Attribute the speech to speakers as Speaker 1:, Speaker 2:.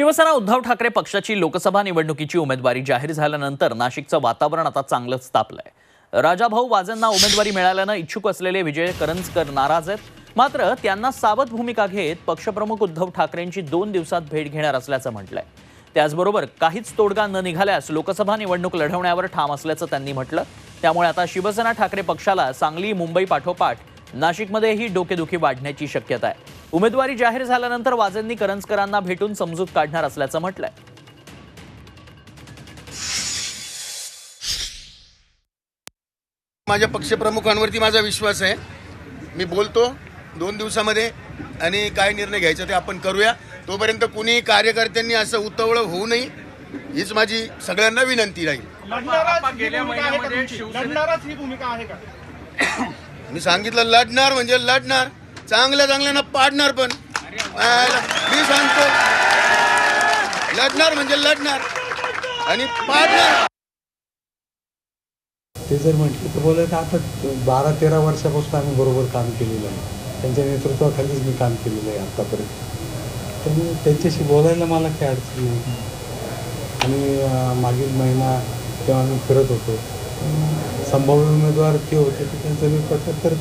Speaker 1: शिवसेना उद्धव ठाकरे पक्षाची लोकसभा निवडणुकीची उमेदवारी जाहीर झाल्यानंतर नाशिकचं वातावरण आता चांगलंच तापलंय. राजाभाऊ वाजेंना उमेदवारी मिळाल्यानं इच्छुक असलेले विजय करंजकर नाराज आहेत. मात्र त्यांना सावध भूमिका घेत पक्षप्रमुख उद्धव ठाकरेंची दोन दिवसात भेट घेणार असल्याचं म्हटलंय. त्याचबरोबर काहीच तोडगा न निघाल्यास लोकसभा निवडणूक लढवण्यावर ठाम असल्याचं त्यांनी म्हटलं. त्यामुळे आता शिवसेना ठाकरे पक्षाला सांगली मुंबई पाठोपाठ नाशिकमध्येही डोकेदुखी वाढण्याची शक्यता आहे. उमेदवारी जाहीर झाल्यानंतर वाजेंनी करंजकरांना भेटून समजूत काढणार असल्याचं म्हटलंय.
Speaker 2: माझ्या पक्षप्रमुखांवरती माझा विश्वास आहे. मी बोलतो दोन दिवसामध्ये आणि काय निर्णय घ्यायचा ते आपण करूया. तोपर्यंत कुणी कार्यकर्त्यांनी असं उतवळं होऊ नये हीच माझी सगळ्यांना विनंती राहील. मी सांगितलं लढणार म्हणजे लढणार. चांगल्या चांगल्यानं पाडणार पण. मी सांगतो लढणार म्हणजे लढणार आणि पाडणार.
Speaker 3: ते जर म्हटले तर बोलायचं आता बारा तेरा वर्षापासून आम्ही बरोबर काम केलेलं आहे. त्यांच्या नेतृत्वाखालीच मी काम केलेलं आहे आत्तापर्यंत त्यामुळे त्यांच्याशी बोलायला मला काही अडचण नाही. आणि मागील महिना तेव्हा आम्ही फिरत होतो. संभाव्य उमेदवार ते होते ते त्यांचा मी प्रचार करत